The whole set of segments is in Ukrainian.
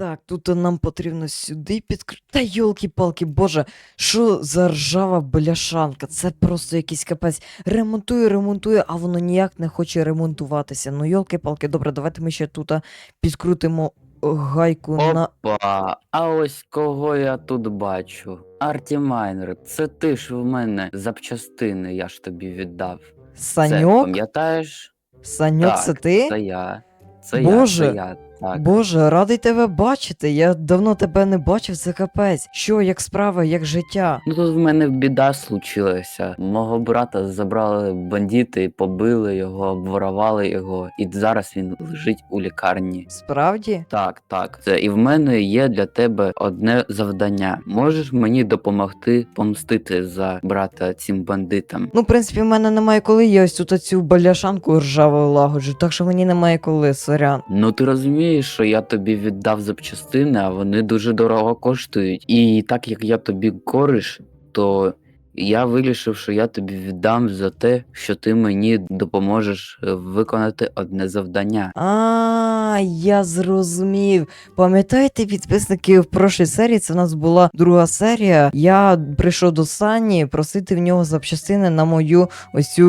Так, тут нам потрібно сюди підкрити. Та йолки-палки, боже, що за ржава бляшанка? Це просто якийсь капець. Ремонтую, ремонтую, а воно ніяк не хоче ремонтуватися. Ну, йолки-палки, добре, давайте ми ще тут підкрутимо гайку на. Опа, а ось кого я тут бачу. Арті Майнер, це ти ж в мене запчастини, я ж тобі віддав. Це, Саньок? пам'ятаєш? Саньок, так, це ти? Це я. Це Боже, я, це я. Так. Боже, радий тебе бачити. Я давно тебе не бачив, це капець. Що, як справа, як життя? Ну тут в мене біда случилася. Мого брата забрали бандити, побили його, обворовали його, і зараз він лежить у лікарні. Справді? Так, так. Це і в мене є для тебе одне завдання. Можеш мені допомогти помстити за брата цим бандитам? Ну, в принципі, в мене немає коли, я ось тут цю баляшанку ржаву лагоджу, так що мені немає коли, сорян. Ну ти розумієш, що я тобі віддав запчастини, а вони дуже дорого коштують. І так як я тобі кориш, то я вирішив, що я тобі віддам за те, що ти мені допоможеш е, виконати одне завдання. А, я зрозумів. Пам'ятаєте, підписники в прошлій серії, це в нас була друга серія. Я прийшов до Сані просити в нього запчастини на мою ось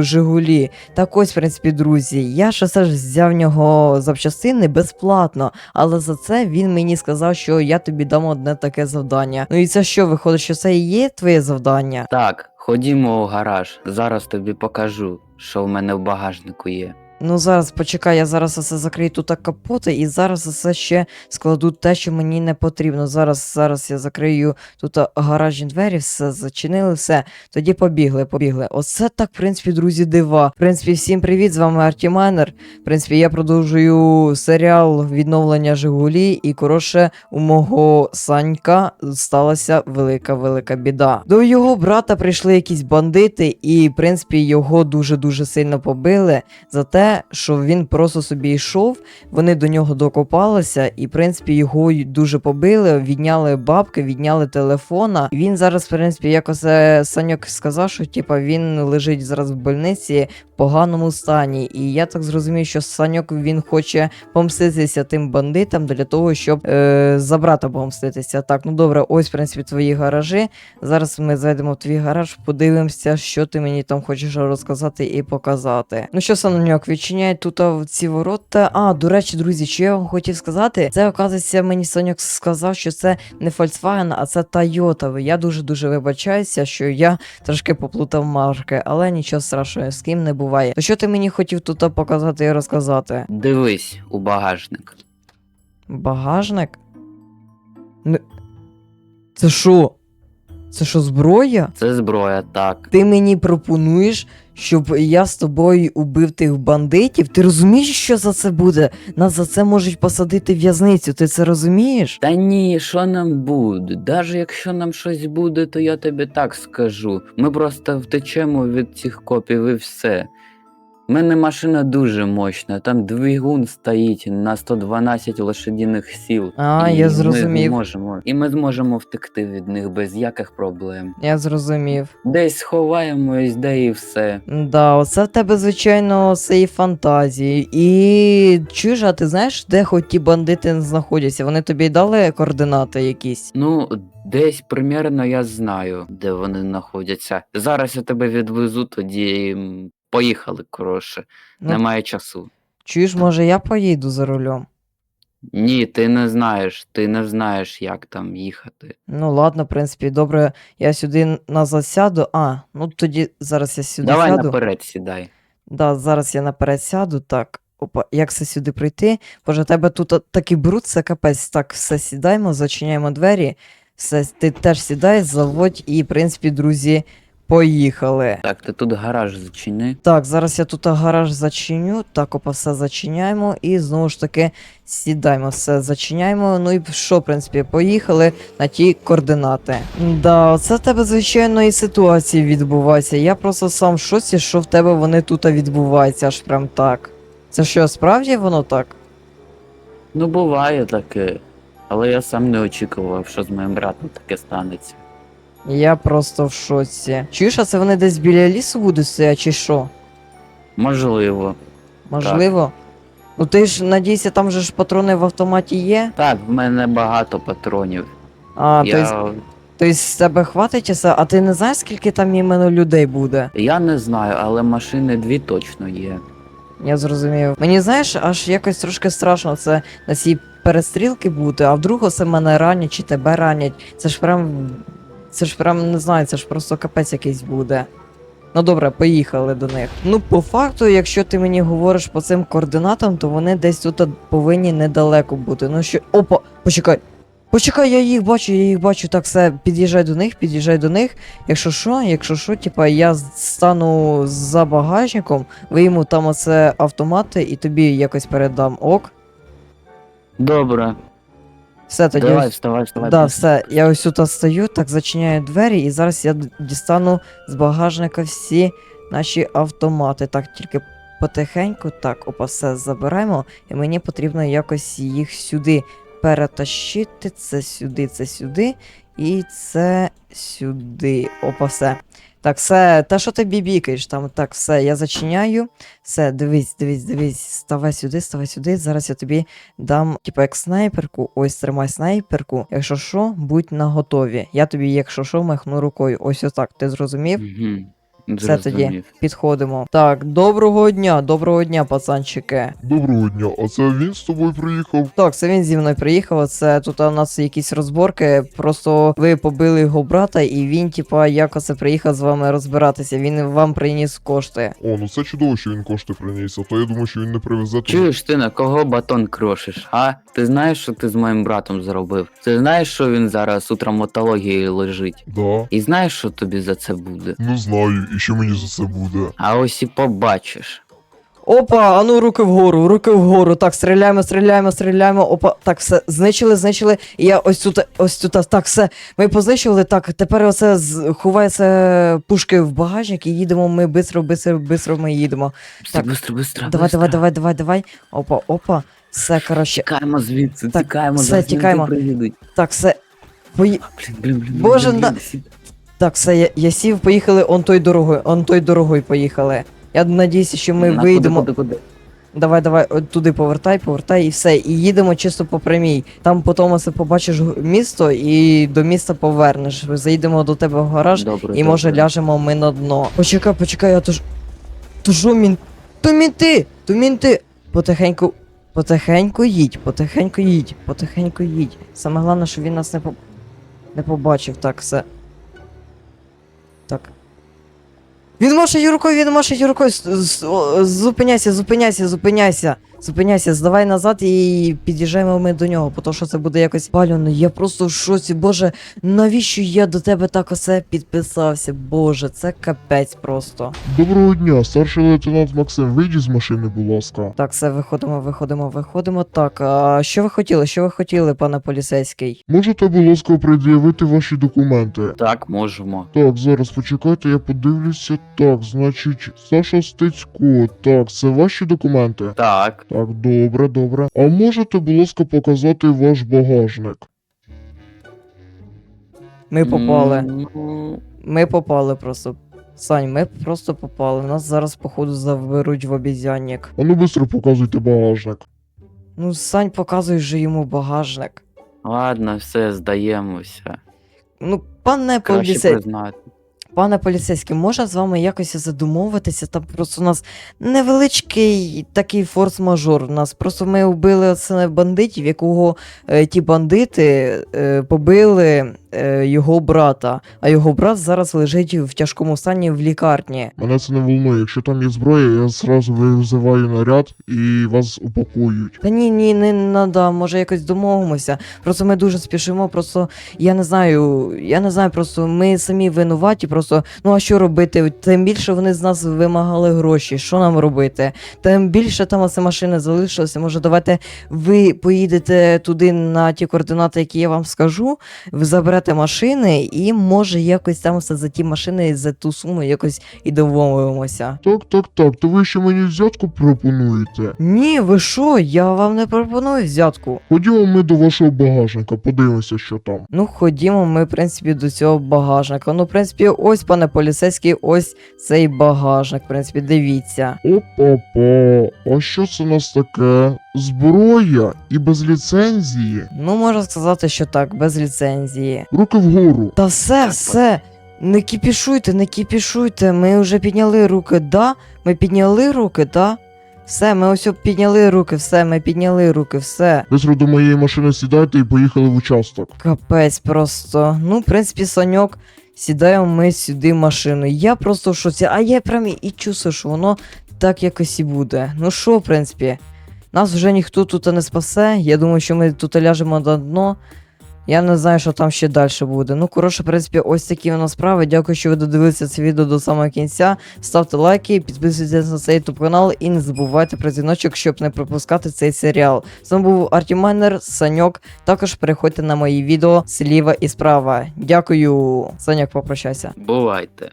Жигулі. Так ось, в принципі, друзі, я ще все ж взяв в нього запчастини безплатно, але за це він мені сказав, що я тобі дам одне таке завдання. Ну і це що, виходить, що це і є твоє завдання? Так, ходімо у гараж. Зараз тобі покажу, що в мене в багажнику є. Ну зараз почекай, я зараз все закрию тут капоти, і зараз все ще складу те, що мені не потрібно. Зараз, зараз я закрию тут гаражні двері, все зачинили, все. Тоді побігли, побігли. Оце так, в принципі, друзі, дива. В принципі, всім привіт, з вами Артімайнер. В принципі, я продовжую серіал відновлення Жигулі, і коротше, у мого Санька сталася велика велика біда. До його брата прийшли якісь бандити, і, в принципі, його дуже-дуже сильно побили за що він просто собі йшов, вони до нього докопалися, і, в принципі, його дуже побили, відняли бабки, відняли телефона. Він зараз, в принципі, якось Саньок сказав, що типа він лежить зараз в больниці в поганому стані. І я так зрозумів, що Саньок він хоче помститися тим бандитам для того, щоб е, за брата помститися. Так, ну добре, ось, в принципі, твої гаражі. Зараз ми зайдемо в твій гараж, подивимося, що ти мені там хочеш розказати і показати. Ну що, Саньок, відчиняй тут ці ворота. А, до речі, друзі, що я вам хотів сказати, це оказується, мені Соньок сказав, що це не Volkswagen, а це Toyota. Я дуже дуже вибачаюся, що я трошки поплутав марки, але нічого страшного, з ким не буває. То що ти мені хотів тут показати і розказати? Дивись у багажник. Багажник? Не... Це що? Це що, зброя? Це зброя, так. Ти мені пропонуєш, щоб я з тобою убив тих бандитів? Ти розумієш, що за це буде? Нас за це можуть посадити в в'язницю, ти це розумієш? Та ні, що нам буде? Даже якщо нам щось буде, то я тобі так скажу. Ми просто втечемо від цих копів і все. У мене машина дуже мощна, там двигун стоїть на 112 лошадіних сіл. А, і я Ми зрозумів. зможемо, і ми зможемо втекти від них без яких проблем. Я зрозумів. Десь сховаємось, де і все. Да, оце в тебе, звичайно, свої фантазії. І чуєш, а ти знаєш, де хоч ті бандити знаходяться? Вони тобі дали координати якісь? Ну, десь примерно я знаю, де вони знаходяться. Зараз я тебе відвезу, тоді поїхали, коротше. Ну, Немає часу. Чуєш, може я поїду за рулем? Ні, ти не знаєш, ти не знаєш, як там їхати. Ну ладно, в принципі, добре, я сюди назад сяду. А, ну тоді зараз я сюди Давай сяду. наперед сідай. Да, зараз я наперед сяду, так. Опа, як це сюди прийти? Боже, тебе тут а, такий бруд, це капець. Так, все сідаємо, зачиняємо двері. Все, ти теж сідай, заводь, і, в принципі, друзі, поїхали. Так, ти тут гараж зачини. Так, зараз я тут гараж зачиню. Так, опа, все зачиняємо. І знову ж таки сідаємо, все зачиняємо. Ну і що, в принципі, поїхали на ті координати. Да, це в тебе, звичайно, і ситуації відбуваються. Я просто сам в шоці, що в тебе вони тут відбуваються, аж прям так. Це що, справді воно так? Ну, буває таке. Але я сам не очікував, що з моїм братом таке станеться. Я просто в шоці. Чуєш, а це вони десь біля лісу будуть стоять, чи що? Можливо. Можливо? Ну ти ж надійся, там же ж патрони в автоматі є. Так, в мене багато патронів. А, то я, есть, то есть з тебе хватить часа, а ти не знаєш, скільки там іменно людей буде? я не знаю, але машини дві точно є. Я зрозумів. Мені знаєш, аж якось трошки страшно це на цій перестрілки бути, а вдруг оце мене ранять чи тебе ранять. Це ж прям. Це ж прям не знаю, це ж просто капець якийсь буде. Ну добре, поїхали до них. Ну, по факту, якщо ти мені говориш по цим координатам, то вони десь тут повинні недалеко бути. Ну що. Опа, почекай. Почекай, я їх бачу, я їх бачу. Так, все, під'їжджай до них, під'їжджай до них. Якщо що, якщо що, типа я стану за багажником, вийму там оце автомати і тобі якось передам ок. Добре, Все тоді. давай, ось- вставай, вставай. Да, все, я ось тут стою, так зачиняю двері, і зараз я д- дістану з багажника всі наші автомати. Так, тільки потихеньку, так, опа, все забираємо, і мені потрібно якось їх сюди перетащити. Це сюди, це сюди, і це сюди. Опа, все. Так, все, та що ти бібікаєш, там так, все, я зачиняю. Все, дивись, дивись, дивись, ставай сюди, ставай сюди. Зараз я тобі дам, типу, як снайперку. Ось тримай снайперку. Якщо що, будь наготові. Я тобі, якщо що, махну рукою. Ось отак. Ти зрозумів? Угу. Все тоді. Підходимо. Так, доброго дня, доброго дня, пацанчики. Доброго дня, а це він з тобою приїхав? Так, це він зі мною приїхав. Це тут у нас якісь розборки. Просто ви побили його брата, і він, типа, якось приїхав з вами розбиратися. Він вам приніс кошти. О, ну це чудово, що він кошти приніс, а то я думаю, що він не привезе. Чуєш ти на кого батон крошиш, а? Ти знаєш, що ти з моїм братом зробив? Ти знаєш, що він зараз у травматології лежить? Да. І знаєш, що тобі за це буде? Ну знаю, і що мені за це буде. А ось і побачиш. Опа, а ну руки вгору, руки вгору. Так, стріляємо, стріляємо, стріляємо. Опа, так, все, знищили, знищили. І я ось тут, ось тут, так, все. Ми познищили, так, тепер оце з- ховається пушки в багажник і їдемо ми бистро, бистро, бистро ми їдемо. Быстро, Так. быстро, быстро. Давай, быстро. давай, давай, давай, давай. Опа, опа. Все, коротше. Тікаємо звідси, Так, тікаємо, все, зараз тікаємо. менти приїдуть. Так, все. Пої... Блін, блін, блін. Боже, блін, на- блін, сі- так, все, я, я сів, поїхали он той дорогою, он той дорогою поїхали. Я надіюся, що ми На, вийдемо. Куди, куди, куди? Давай, давай, от туди повертай, повертай і все. І їдемо чисто по прямій. Там потім ось побачиш місто і до міста повернеш. Заїдемо до тебе в гараж Добре, і може ляжемо ми на дно. Почекай, почекай, а то ж. То що мін. То мінти! То мінти! Потихеньку. Потихеньку їдь, потихеньку їдь, потихеньку їдь. Саме головне, щоб він нас не по... не побачив. Так, все. Він може рукою, він може рукою. С- с- о, Зупиняйся, зупиняйся, зупиняйся. Зупиняйся, здавай назад і під'їжджаємо ми до нього, тому що це буде якось палюно. Я просто в шоці. Боже, навіщо я до тебе так оце підписався? Боже, це капець просто. Доброго дня, старший лейтенант Максим, вийдіть з машини, будь ласка. Так, все, виходимо, виходимо, виходимо. Так, а що ви хотіли? Що ви хотіли, пане поліцейський? Можете, будь ласка, пред'явити ваші документи? Так, можемо. Так, зараз почекайте, я подивлюся. Так, значить, Саша Стецько. Так, це ваші документи? Так. Так, добре, добре. А можете, будь ласка, показати ваш багажник? Ми попали. Ну, Ми попали просто. Сань, ми просто попали. Нас зараз, походу, заберуть в обізянник. А ну быстро показуйте багажник. Ну, Сань, показуй же йому багажник. ладно, все, здаємося. Ну, пане Краще поліцей... признати. Пане поліцейський, можна з вами якось задумовитися? Там просто у нас невеличкий такий форс-мажор. У нас просто ми вбили оце бандитів, якого е, ті бандити е, побили е, його брата. А його брат зараз лежить в тяжкому стані в лікарні. Мене це не волнує. Якщо там є зброя, я зразу визиваю наряд і вас упакують. Та ні, ні, не надо, може якось домовимося. Просто ми дуже спішимо, просто я не знаю, я не знаю, просто ми самі винуваті, просто ну а що робити? Тим більше вони з нас вимагали гроші. Що нам робити? Тим більше там оце машини залишилося. Може, давайте ви поїдете туди на ті координати, які я вам скажу. Ви заберете машини, і може якось там все за ті машини, за ту суму якось і домовимося. Так, так, так, то ви ще мені взятку пропонуєте. Ні, ви що? Я вам не пропоную взятку. Ходімо ми до вашого багажника, подивимося, що там. Ну, ходімо, ми, в принципі, до цього багажника. Ну, в принципі, ось ось, пане поліцейський, ось цей багажник. В принципі, дивіться. Опа-па, а що це у нас таке? Зброя і без ліцензії? Ну, можна сказати, що так, без ліцензії. Руки вгору. Та все, все. Не кіпішуйте, не кіпішуйте. Ми вже підняли руки, да? Ми підняли руки, да? Все, ми ось підняли руки, все, ми підняли руки, все. Бистро до моєї машини сідайте і поїхали в участок. Капець просто. Ну, в принципі, Саньок, сідаємо ми сюди машину. Я просто в шоці, а я прям і чувствую, що воно так якось і буде. Ну що, в принципі, нас вже ніхто тут не спасе. Я думаю, що ми тут ляжемо на дно. Я не знаю, що там ще далі буде. Ну, коротше, в принципі, ось такі у нас справи. Дякую, що ви додивилися це відео до самого кінця. Ставте лайки, підписуйтесь на цей YouTube канал і не забувайте про дзвіночок, щоб не пропускати цей серіал. З вами був Артімайнер, Саньок. Також переходьте на мої відео зліва і справа. Дякую. Саньок, попрощайся. Бувайте.